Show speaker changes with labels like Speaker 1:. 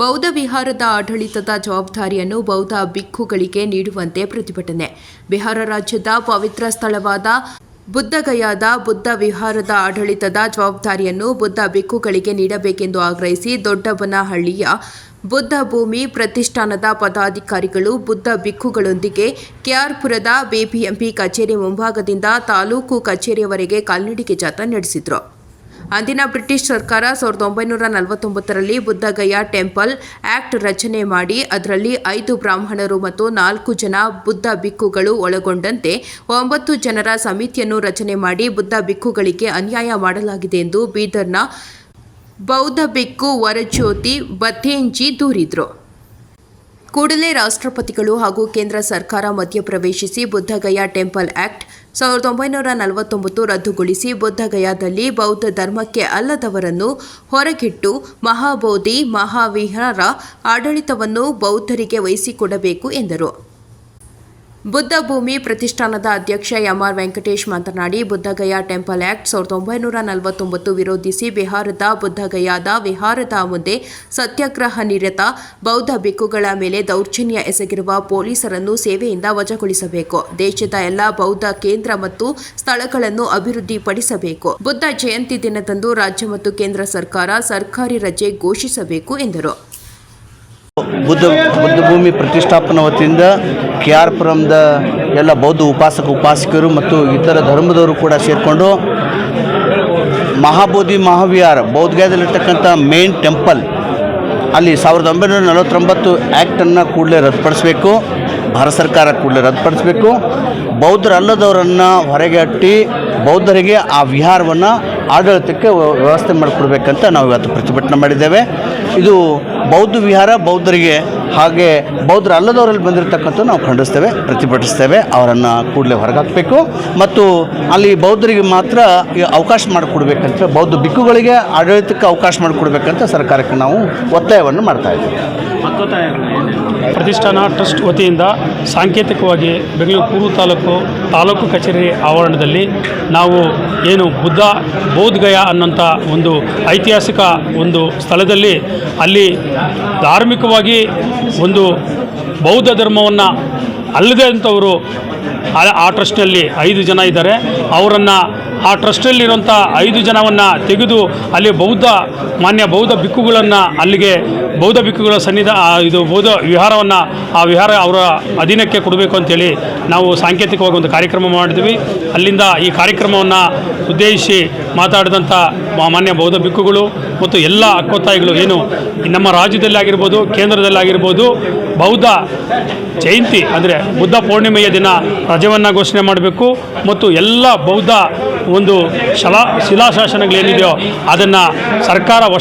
Speaker 1: ಬೌದ್ಧ ವಿಹಾರದ ಆಡಳಿತದ ಜವಾಬ್ದಾರಿಯನ್ನು ಬೌದ್ಧ ಭಿಕ್ಕುಗಳಿಗೆ ನೀಡುವಂತೆ ಪ್ರತಿಭಟನೆ. ಬಿಹಾರ ರಾಜ್ಯದ ಪವಿತ್ರ ಸ್ಥಳವಾದ ಬುದ್ಧಗಯಾದ ಬುದ್ಧ ವಿಹಾರದ ಆಡಳಿತದ ಜವಾಬ್ದಾರಿಯನ್ನು ಬುದ್ಧ ಭಿಕ್ಕುಗಳಿಗೆ ನೀಡಬೇಕೆಂದು ಆಗ್ರಹಿಸಿ ದೊಡ್ಡಬನಹಳ್ಳಿಯ ಬುದ್ಧ ಭೂಮಿ ಪ್ರತಿಷ್ಠಾನದ ಪದಾಧಿಕಾರಿಗಳು ಬುದ್ಧ ಭಿಕ್ಕುಗಳೊಂದಿಗೆ ಕೆಆರ್ಪುರದ ಬಿಬಿಎಂಪಿ ಕಚೇರಿ ಮುಂಭಾಗದಿಂದ ತಾಲೂಕು ಕಚೇರಿಯವರೆಗೆ ಕಾಲ್ನಡಿಗೆ ಜಾಥಾ ನಡೆಸಿದರು. ಅಂದಿನ ಬ್ರಿಟಿಷ್ ಸರ್ಕಾರ ಸಾವಿರದ ಒಂಬೈನೂರ ನಲವತ್ತೊಂಬತ್ತರಲ್ಲಿ ಬುದ್ಧಗಯ ಟೆಂಪಲ್ ಆಕ್ಟ್ ರಚನೆ ಮಾಡಿ, ಅದರಲ್ಲಿ ಐದು ಬ್ರಾಹ್ಮಣರು ಮತ್ತು ನಾಲ್ಕು ಜನ ಬುದ್ಧ ಬಿಕ್ಕುಗಳು ಒಳಗೊಂಡಂತೆ ಒಂಬತ್ತು ಜನರ ಸಮಿತಿಯನ್ನು ರಚನೆ ಮಾಡಿ ಬುದ್ಧ ಬಿಕ್ಕುಗಳಿಗೆ ಅನ್ಯಾಯ ಮಾಡಲಾಗಿದೆ ಎಂದು ಬೀದರ್ನ ಬೌದ್ಧ ಬಿಕ್ಕು ವರಜ್ಯೋತಿ ಬಥೇಂಜಿ ದೂರಿದರು. ಕೂಡಲೇ ರಾಷ್ಟ್ರಪತಿಗಳು ಹಾಗೂ ಕೇಂದ್ರ ಸರ್ಕಾರ ಮಧ್ಯಪ್ರವೇಶಿಸಿ ಬುದ್ಧಗಯಾ ಟೆಂಪಲ್ ಆಕ್ಟ್ ಸಾವಿರದ ಒಂಬೈನೂರ ನಲವತ್ತೊಂಬತ್ತು ರದ್ದುಗೊಳಿಸಿ ಬುದ್ಧಗಯಾದಲ್ಲಿ ಬೌದ್ಧ ಧರ್ಮಕ್ಕೆ ಅಲ್ಲದವರನ್ನು ಹೊರಗಿಟ್ಟು ಮಹಾಬೋಧಿ, ಮಹಾವಿಹಾರ ಆಡಳಿತವನ್ನು ಬೌದ್ಧರಿಗೆ ವಹಿಸಿಕೊಡಬೇಕು ಎಂದರು. ಬುದ್ಧ ಭೂಮಿ ಪ್ರತಿಷ್ಠಾನದ ಅಧ್ಯಕ್ಷ ಎಂ ಆರ್ ವೆಂಕಟೇಶ್ ಮಾತನಾಡಿ, ಬುದ್ಧಗಯಾ ಟೆಂಪಲ್ ಆಕ್ಟ್ ಸಾವಿರದ ಒಂಬೈನೂರ ನಲವತ್ತೊಂಬತ್ತು ವಿರೋಧಿಸಿ ಬಿಹಾರದ ಬುದ್ಧಗಯಾದ ವಿಹಾರದ ಮುಂದೆ ಸತ್ಯಾಗ್ರಹ ನಿರತ ಬೌದ್ಧ ಬಿಕ್ಕುಗಳ ಮೇಲೆ ದೌರ್ಜನ್ಯ ಎಸಗಿರುವ ಪೊಲೀಸರನ್ನು ಸೇವೆಯಿಂದ ವಜಾಗೊಳಿಸಬೇಕು. ದೇಶದ ಎಲ್ಲ ಬೌದ್ಧ ಕೇಂದ್ರ ಮತ್ತು ಸ್ಥಳಗಳನ್ನು ಅಭಿವೃದ್ಧಿಪಡಿಸಬೇಕು. ಬುದ್ಧ ಜಯಂತಿ ದಿನದಂದು ರಾಜ್ಯ ಮತ್ತು ಕೇಂದ್ರ ಸರ್ಕಾರ ಸರ್ಕಾರಿ ರಜೆ ಘೋಷಿಸಬೇಕು ಎಂದರು.
Speaker 2: ಬುದ್ಧ ಭೂಮಿ ಪ್ರತಿಷ್ಠಾಪನಾ ವತಿಯಿಂದ ಕೆ ಆರ್ ಪುರಂದ ಎಲ್ಲ ಬೌದ್ಧ ಉಪಾಸಕ ಉಪಾಸಕರು ಮತ್ತು ಇತರ ಧರ್ಮದವರು ಕೂಡ ಸೇರಿಕೊಂಡು ಮಹಾಬೋಧಿ ಮಹಾವಿಹಾರ ಬೌದ್ಧಗಾಯದಲ್ಲಿರ್ತಕ್ಕಂಥ ಮೇನ್ ಟೆಂಪಲ್ ಅಲ್ಲಿ ಸಾವಿರದ ಒಂಬೈನೂರ ನಲವತ್ತೊಂಬತ್ತು ಆ್ಯಕ್ಟನ್ನು ಕೂಡಲೇ ರದ್ದುಪಡಿಸಬೇಕು, ಭಾರತ ಸರ್ಕಾರ ಕೂಡಲೇ ರದ್ದುಪಡಿಸಬೇಕು. ಬೌದ್ಧರಲ್ಲದವರನ್ನು ಹೊರಗೆ ಹಟ್ಟಿ ಬೌದ್ಧರಿಗೆ ಆ ವಿಹಾರವನ್ನು ಆಡಳಿತಕ್ಕೆ ವ್ಯ- ವ್ಯವಸ್ಥೆ ಮಾಡಿಕೊಡ್ಬೇಕಂತ ನಾವು ಇವತ್ತು ಪ್ರತಿಭಟನೆ ಮಾಡಿದ್ದೇವೆ. ಇದು ಬೌದ್ಧ ವಿಹಾರ ಬೌದ್ಧರಿಗೆ ಹಾಗೆ ಬೌದ್ಧರ ಅಲ್ಲದವರಲ್ಲಿ ಬಂದಿರತಕ್ಕಂಥ ನಾವು ಖಂಡಿಸ್ತೇವೆ, ಪ್ರತಿಭಟಿಸ್ತೇವೆ, ಅವರನ್ನು ಕೂಡಲೇ ಹೊರಗಾಕಬೇಕು. ಮತ್ತು ಅಲ್ಲಿ ಬೌದ್ಧರಿಗೆ ಮಾತ್ರ ಅವಕಾಶ ಮಾಡಿಕೊಡ್ಬೇಕಂತ, ಬೌದ್ಧ ಬಿಕ್ಕುಗಳಿಗೆ ಆಡಳಿತಕ್ಕೆ ಅವಕಾಶ ಮಾಡಿಕೊಡ್ಬೇಕಂತ ಸರ್ಕಾರಕ್ಕೆ ನಾವು ಒತ್ತಾಯವನ್ನು ಮಾಡ್ತಾ ಇದ್ದೀವಿ.
Speaker 3: ಪ್ರತಿಷ್ಠಾನ ಟ್ರಸ್ಟ್ ವತಿಯಿಂದ ಸಾಂಕೇತಿಕವಾಗಿ ಬೆಂಗಳೂರು ಪೂರ್ವ ತಾಲೂಕು ತಾಲೂಕು ಕಚೇರಿ ಆವರಣದಲ್ಲಿ ನಾವು ಏನು ಬುದ್ಧ ಬೌದ್ಧಗಯ ಅನ್ನೋಂಥ ಒಂದು ಐತಿಹಾಸಿಕ ಒಂದು ಸ್ಥಳದಲ್ಲಿ ಅಲ್ಲಿ ಧಾರ್ಮಿಕವಾಗಿ ಒಂದು ಬೌದ್ಧ ಧರ್ಮವನ್ನು ಅಲ್ಲದೆ ಅಂಥವರು ಆ- ಟ್ರಸ್ಟ್ನಲ್ಲಿ ಐದು ಜನ ಇದ್ದಾರೆ. ಅವರನ್ನು ಆ ಟ್ರಸ್ಟಲ್ಲಿರುವಂಥ ಐದು ಜನವನ್ನು ತೆಗೆದು ಅಲ್ಲಿ ಬೌದ್ಧ, ಮಾನ್ಯ ಬೌದ್ಧ ಬಿಕ್ಕುಗಳನ್ನು ಅಲ್ಲಿಗೆ ಬೌದ್ಧ ಭಿಕ್ಕುಗಳ ಸನ್ನಿಧ ಇದು ಬೌದ್ಧ ವಿಹಾರವನ್ನು ಆ ವಿಹಾರ ಅವರ ಅಧೀನಕ್ಕೆ ಕೊಡಬೇಕು ಅಂತೇಳಿ ನಾವು ಸಾಂಕೇತಿಕವಾಗಿ ಒಂದು ಕಾರ್ಯಕ್ರಮ ಮಾಡಿದ್ವಿ. ಅಲ್ಲಿಂದ ಈ ಕಾರ್ಯಕ್ರಮವನ್ನು ಉದ್ದೇಶಿಸಿ ಮಾತಾಡಿದಂಥ ಮಾನ್ಯ ಬೌದ್ಧ ಬಿಕ್ಕುಗಳು ಮತ್ತು ಎಲ್ಲ ಅಕ್ಕೊತ್ತಾಯಿಗಳು ಏನು ನಮ್ಮ ರಾಜ್ಯದಲ್ಲಿ ಆಗಿರ್ಬೋದು ಕೇಂದ್ರದಲ್ಲಿ ಆಗಿರ್ಬೋದು ಬೌದ್ಧ ಜಯಂತಿ ಅಂದರೆ ಬುದ್ಧ ಪೂರ್ಣಿಮೆಯ ದಿನ ರಜವನ್ನು ಘೋಷಣೆ ಮಾಡಬೇಕು ಮತ್ತು ಎಲ್ಲ ಬೌದ್ಧ ಒಂದು ಶಲಾ ಶಿಲಾಶಾಸನಗಳೇನಿದೆಯೋ ಅದನ್ನು ಸರ್ಕಾರ